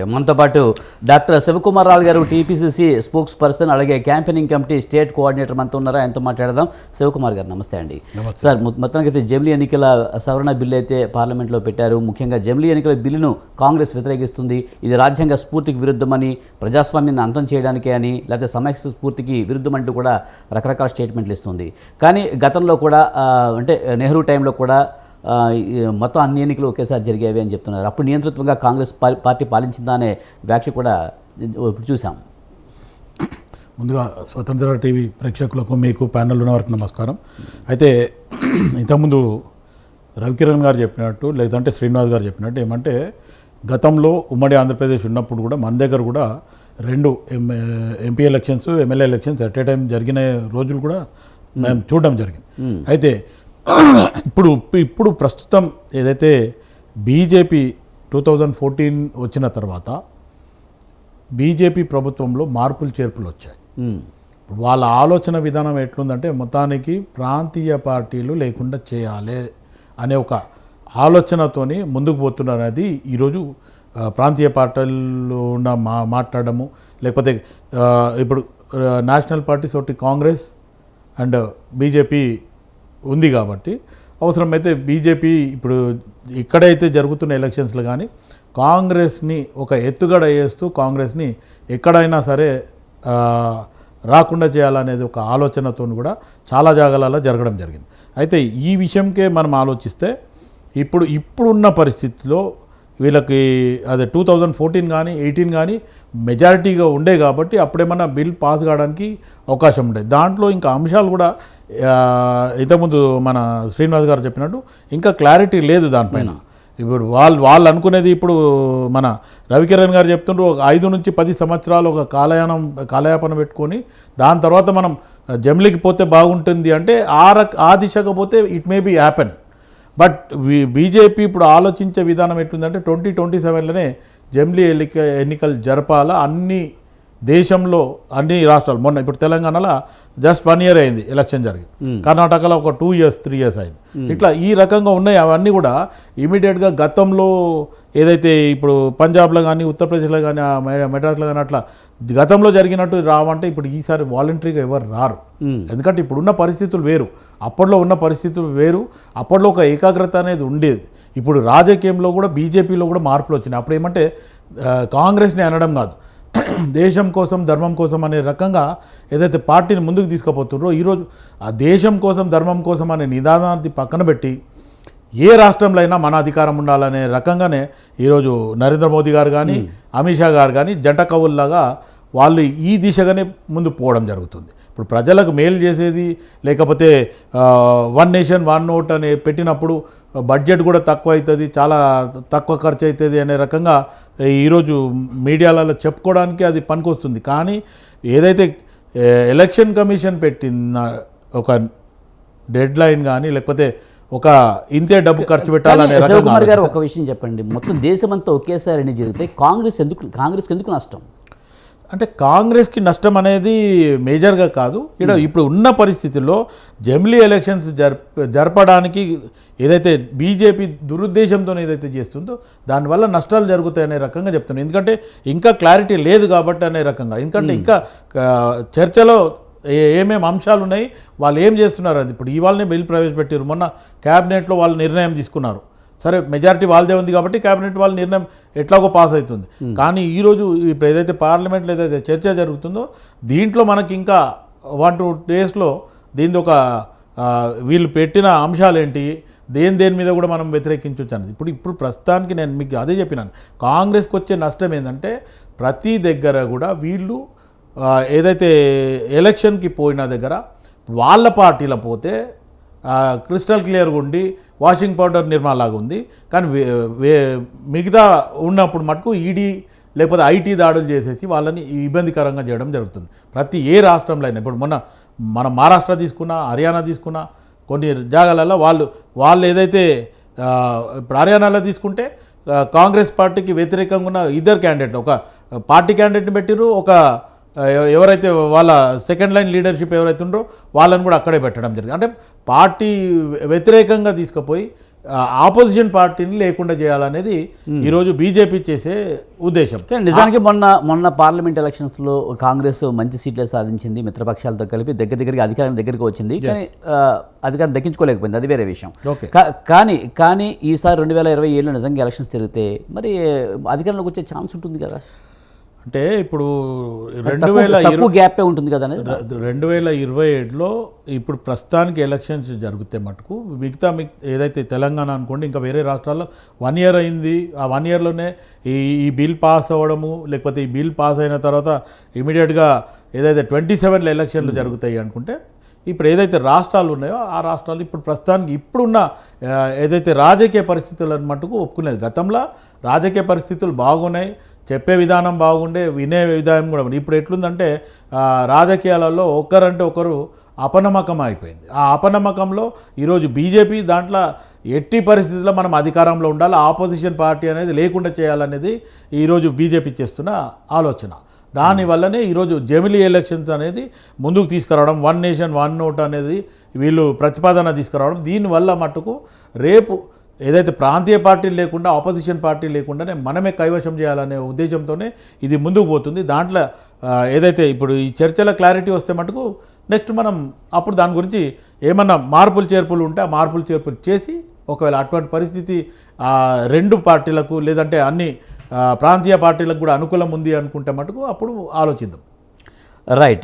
మనతో పాటు డాక్టర్ శివకుమార్ రావు గారు టీపీసీసీ స్పోక్స్ పర్సన్ అలాగే క్యాంపెయినింగ్ కమిటీ స్టేట్ కోఆర్డినేటర్ మనతో ఉన్నారా? ఆయనతో మాట్లాడదాం. శివకుమార్ గారు నమస్తే అండి. సార్ మొత్తానికి అయితే జమిలీ ఎన్నికల సవరణ బిల్లు అయితే పార్లమెంట్లో పెట్టారు. ముఖ్యంగా జమిలీ ఎన్నికల బిల్లును కాంగ్రెస్ వ్యతిరేకిస్తుంది. ఇది రాజ్యాంగ స్ఫూర్తికి విరుద్ధమని ప్రజాస్వామ్యాన్ని అంతం చేయడానికే అని లేకపోతే సమైక్య స్ఫూర్తికి విరుద్ధమంటూ కూడా రకరకాల స్టేట్మెంట్లు ఇస్తుంది. కానీ గతంలో కూడా అంటే నెహ్రూ టైంలో కూడా మొత్తం అన్ని ఎన్నికలు ఒకేసారి జరిగేవి అని చెప్తున్నారు. అప్పుడు నియంతృత్వంగా కాంగ్రెస్ పార్టీ పాలించిందా అనే వ్యాఖ్య కూడా ఇప్పుడు చూసాం ముందుగా స్వతంత్ర టీవీ ప్రేక్షకులకు మీకు ప్యానల్ ఉన్న వారికి నమస్కారం. అయితే ఇంతకుముందు రవికిరణ్ గారు చెప్పినట్టు లేదంటే శ్రీనివాస్ గారు చెప్పినట్టు ఏమంటే గతంలో ఉమ్మడి ఆంధ్రప్రదేశ్ ఉన్నప్పుడు కూడా మన దగ్గర కూడా రెండు MP elections MLA elections at a time జరిగిన రోజులు కూడా మేము. చూడడం జరిగింది. అయితే ఇప్పుడు ఇప్పుడు ప్రస్తుతం ఏదైతే బీజేపీ టూ థౌజండ్ ఫోర్టీన్ వచ్చిన తర్వాత బీజేపీ ప్రభుత్వంలో మార్పులు చేర్పులు వచ్చాయి. ఇప్పుడు వాళ్ళ ఆలోచన విధానం ఎట్లుందంటే మొత్తానికి ప్రాంతీయ పార్టీలు లేకుండా చేయాలి అనే ఒక ఆలోచనతోని ముందుకు పోతున్నారు. అనేది ఈరోజు ప్రాంతీయ పార్టీలు ఉన్న మా మాట్లాడము లేకపోతే ఇప్పుడు నేషనల్ పార్టీస్ ఒకటి కాంగ్రెస్ అండ్ బీజేపీ ఉంది కాబట్టి. అవసరమైతే బీజేపీ ఇప్పుడు ఎక్కడైతే జరుగుతున్న ఎలక్షన్స్లో కానీ కాంగ్రెస్ని ఒక ఎత్తుగడ వేస్తూ కాంగ్రెస్ని ఎక్కడైనా సరే రాకుండా చేయాలనేది ఒక ఆలోచనతో కూడా చాలా జాగాలలో జరగడం జరిగింది. అయితే ఈ విషయంకే మనం ఆలోచిస్తే ఇప్పుడు ఇప్పుడున్న పరిస్థితిలో వీళ్ళకి అదే టూ థౌజండ్ ఫోర్టీన్ కానీ ఎయిటీన్ కానీ మెజారిటీగా ఉండే కాబట్టి అప్పుడేమన్నా బిల్ పాస్ కావడానికి అవకాశం ఉండే. దాంట్లో ఇంకా అంశాలు కూడా ఇంతకుముందు మన శ్రీనివాస్ గారు చెప్పినట్టు ఇంకా క్లారిటీ లేదు దానిపైన. ఇప్పుడు వాళ్ళు వాళ్ళు అనుకునేది ఇప్పుడు మన రవికిరణ్ గారు చెప్తుండ్రు ఒక ఐదు నుంచి పది సంవత్సరాలు ఒక కాలయానం కాలయాపన పెట్టుకొని దాని తర్వాత మనం జమ్లీకి పోతే బాగుంటుంది అంటే ఆ రక ఆ దిశగా పోతే it may be happen but BJP ఇప్పుడు ఆలోచించే విధానం ఎట్లుందంటే ట్వంటీ ట్వంటీ సెవెన్లోనే జమ్లీ ఎన్నిక ఎన్నికలు జరపాల అన్ని దేశంలో అన్ని రాష్ట్రాలు మొన్న ఇప్పుడు తెలంగాణలో జస్ట్ వన్ ఇయర్ అయింది ఎలక్షన్ జరిగి. కర్ణాటకలో ఒక టూ ఇయర్స్ త్రీ ఇయర్స్ అయింది. ఇట్లా ఈ రకంగా ఉన్నాయి అవన్నీ కూడా ఇమీడియట్గా గతంలో ఏదైతే ఇప్పుడు పంజాబ్లో కానీ ఉత్తరప్రదేశ్లో కానీ మెడ్రాస్లో కానీ అట్లా గతంలో జరిగినట్టు రావంటే ఇప్పుడు ఈసారి వాలంటరీగా ఎవరు రారు. ఎందుకంటే ఇప్పుడున్న పరిస్థితులు వేరు. అప్పట్లో ఉన్న పరిస్థితులు వేరు. అప్పట్లో ఒక ఏకాగ్రత అనేది ఉండేది. ఇప్పుడు రాజకీయంలో కూడా బీజేపీలో కూడా మార్పులు వచ్చినాయి. అప్పుడు ఏమంటే కాంగ్రెస్ని అనడం కాదు. దేశం కోసం ధర్మం కోసం అనే రకంగా ఏదైతే పార్టీని ముందుకు తీసుకుపోతుండ్రో ఈరోజు ఆ దేశం కోసం ధర్మం కోసం అనే నిదానాన్ని పక్కన పెట్టి ఏ రాష్ట్రంలో అయినా మన అధికారం ఉండాలనే రకంగానే ఈరోజు నరేంద్ర మోదీ గారు కానీ అమిత్ షా గారు కానీ జంట కవుల్లాగా వాళ్ళు ఈ దిశగానే ముందు పోవడం జరుగుతుంది. ఇప్పుడు ప్రజలకు మేలు చేసేది లేకపోతే వన్ నేషన్ వన్ ఓట్ అని పెట్టినప్పుడు బడ్జెట్ కూడా తక్కువ అవుతుంది చాలా తక్కువ ఖర్చు అవుతుంది అనే రకంగా ఈరోజు మీడియాలలో చెప్పుకోవడానికి అది పనికొస్తుంది. కానీ ఏదైతే ఎలక్షన్ కమిషన్ పెట్టిన ఒక డెడ్ లైన్ కానీ లేకపోతే ఒక ఇంతే డబ్బు ఖర్చు పెట్టాలనే రకంగా గారు ఒక విషయం చెప్పండి. మొత్తం దేశమంతా ఒకేసారి జరిగితే కాంగ్రెస్ ఎందుకు కాంగ్రెస్కి ఎందుకు నష్టం? అంటే కాంగ్రెస్కి నష్టం అనేది మేజర్గా కాదు. ఇక్కడ ఇప్పుడు ఉన్న పరిస్థితుల్లో జమిలీ ఎలక్షన్స్ జరప జరపడానికి ఏదైతే బీజేపీ దురుద్దేశంతో ఏదైతే చేస్తుందో దానివల్ల నష్టాలు జరుగుతాయి అనే రకంగా చెప్తున్నాను ఎందుకంటే ఇంకా క్లారిటీ లేదు కాబట్టి అనే రకంగా. ఎందుకంటే ఇంకా ఆ, చర్చలో ఏ- ఏమేమి అంశాలు ఉన్నాయి వాళ్ళు ఏం చేస్తున్నారు అది ఇప్పుడు ఇవాళనే బిల్ ప్రవేశపెట్టారు మొన్న క్యాబినెట్లో వాళ్ళు నిర్ణయం తీసుకున్నారు. సరే మెజారిటీ వాళ్ళదే ఉంది కాబట్టి క్యాబినెట్ వాళ్ళ నిర్ణయం ఎట్లాగో పాస్ అవుతుంది. కానీ ఈరోజు ఇప్పుడు ఏదైతే పార్లమెంట్లో ఏదైతే చర్చ జరుగుతుందో దీంట్లో మనకి ఇంకా వన్ టూ డేస్లో దీని ఒక వీళ్ళు పెట్టిన అంశాలు ఏంటి దేని దేని మీద కూడా మనం వ్యతిరేకించవచ్చు ఇప్పుడు ఇప్పుడు ప్రస్తుతానికి నేను మీకు అదే చెప్పినాను. కాంగ్రెస్కి వచ్చే నష్టం ఏంటంటే ప్రతి దగ్గర కూడా వీళ్ళు ఏదైతే ఎలక్షన్కి పోయిన దగ్గర వాళ్ళ పార్టీలో పోతే క్రిస్టల్ క్లియర్గా ఉండి వాషింగ్ పౌడర్ నిర్మాలాగా ఉంది. కానీ వే- మిగతా ఉన్నప్పుడు మటుకు ఈడీ లేకపోతే ఐటీ దాడులు చేసేసి వాళ్ళని ఇబ్బందికరంగా చేయడం జరుగుతుంది. ప్రతి ఏ రాష్ట్రంలో అయినా ఇప్పుడు మొన్న మన మహారాష్ట్ర తీసుకున్నా హర్యానా తీసుకున్నా కొన్ని జాగాలలో వాళ్ళు వాళ్ళు ఏదైతే ఇప్పుడు హర్యానాలో తీసుకుంటే కాంగ్రెస్ పార్టీకి వ్యతిరేకంగా ఉన్న ఇద్దరు క్యాండిడేట్లు ఒక పార్టీ క్యాండిడేట్ని పెట్టిరు ఒక ఎవరైతే వాళ్ళ సెకండ్ లైన్ లీడర్షిప్ ఎవరైతే ఉందో వాళ్ళని కూడా అక్కడే పెట్టడం జరిగింది. అంటే పార్టీ వ్యతిరేకంగా తీసుకుపోయి ఆపోజిషన్ పార్టీని లేకుండా చేయాలనేది ఈరోజు బీజేపీ చేసే ఉద్దేశం. నిజానికి మొన్న మొన్న పార్లమెంట్ ఎలక్షన్స్లో కాంగ్రెస్ మంచి సీట్లే సాధించింది మిత్రపక్షాలతో కలిపి దగ్గర దగ్గరికి అధికారం దగ్గరికి వచ్చింది. కానీ అధికారం దక్కించుకోలేకపోయింది అది వేరే విషయం. కానీ కానీ ఈసారి రెండు వేల ఇరవై ఏడులో నిజంగా ఎలక్షన్స్ జరిగితే మరి అధికారంలోకి వచ్చే ఛాన్స్ ఉంటుంది కదా. అంటే ఇప్పుడు రెండు వేల గ్యాపే ఉంటుంది కదా రెండు వేల ఇరవై ఏడులో ఇప్పుడు ప్రస్తుతానికి ఎలక్షన్స్ జరిగితే మటుకు మిగతా మిగ్ ఏదైతే తెలంగాణ అనుకోండి ఇంకా వేరే రాష్ట్రాల్లో వన్ ఇయర్ అయింది. ఆ వన్ ఇయర్లోనే ఈ ఈ బిల్ పాస్ అవ్వడము లేకపోతే ఈ బిల్ పాస్ అయిన తర్వాత ఇమీడియట్గా ఏదైతే ట్వంటీ సెవెన్లో ఎలక్షన్లు జరుగుతాయి అనుకుంటే ఇప్పుడు ఏదైతే రాష్ట్రాలు ఉన్నాయో ఆ రాష్ట్రాలు ఇప్పుడు ప్రస్తుతానికి ఇప్పుడున్న ఏదైతే రాజకీయ పరిస్థితులను మటుకు ఒప్పుకునేది. గతంలో రాజకీయ పరిస్థితులు బాగున్నాయి. చెప్పే విధానం బాగుండే వినే విధానం కూడా ఇప్పుడు ఎట్లుందంటే రాజకీయాలలో ఒకరంటే ఒకరు అపనమ్మకం అయిపోయింది. ఆ అపనమ్మకంలో ఈరోజు బీజేపీ దాంట్లో ఎట్టి పరిస్థితుల్లో మనం అధికారంలో ఉండాలి ఆపోజిషన్ పార్టీ అనేది లేకుండా చేయాలనేది ఈరోజు బీజేపీ చేస్తున్న ఆలోచన. దానివల్లనే ఈరోజు జమిలీ ఎలక్షన్స్ అనేది ముందుకు తీసుకురావడం వన్ నేషన్ వన్ నోట్ అనేది వీళ్ళు ప్రతిపాదన తీసుకురావడం దీనివల్ల మట్టుకు రేపు ఏదైతే ప్రాంతీయ పార్టీలు లేకుండా ఆపోజిషన్ పార్టీ లేకుండానే మనమే కైవశం చేయాలనే ఉద్దేశంతోనే ఇది ముందుకు పోతుంది. దాంట్లో ఏదైతే ఇప్పుడు ఈ చర్చల క్లారిటీ వస్తే మటుకు నెక్స్ట్ మనం అప్పుడు దాని గురించి ఏమన్నా మార్పులు చేర్పులు ఉంటే ఆ మార్పులు చేర్పులు చేసి ఒకవేళ అటువంటి పరిస్థితి రెండు పార్టీలకు లేదంటే అన్ని ప్రాంతీయ పార్టీలకు కూడా అనుకూలం ఉంది అనుకుంటే మటుకు అప్పుడు ఆలోచిద్దాం. రైట్.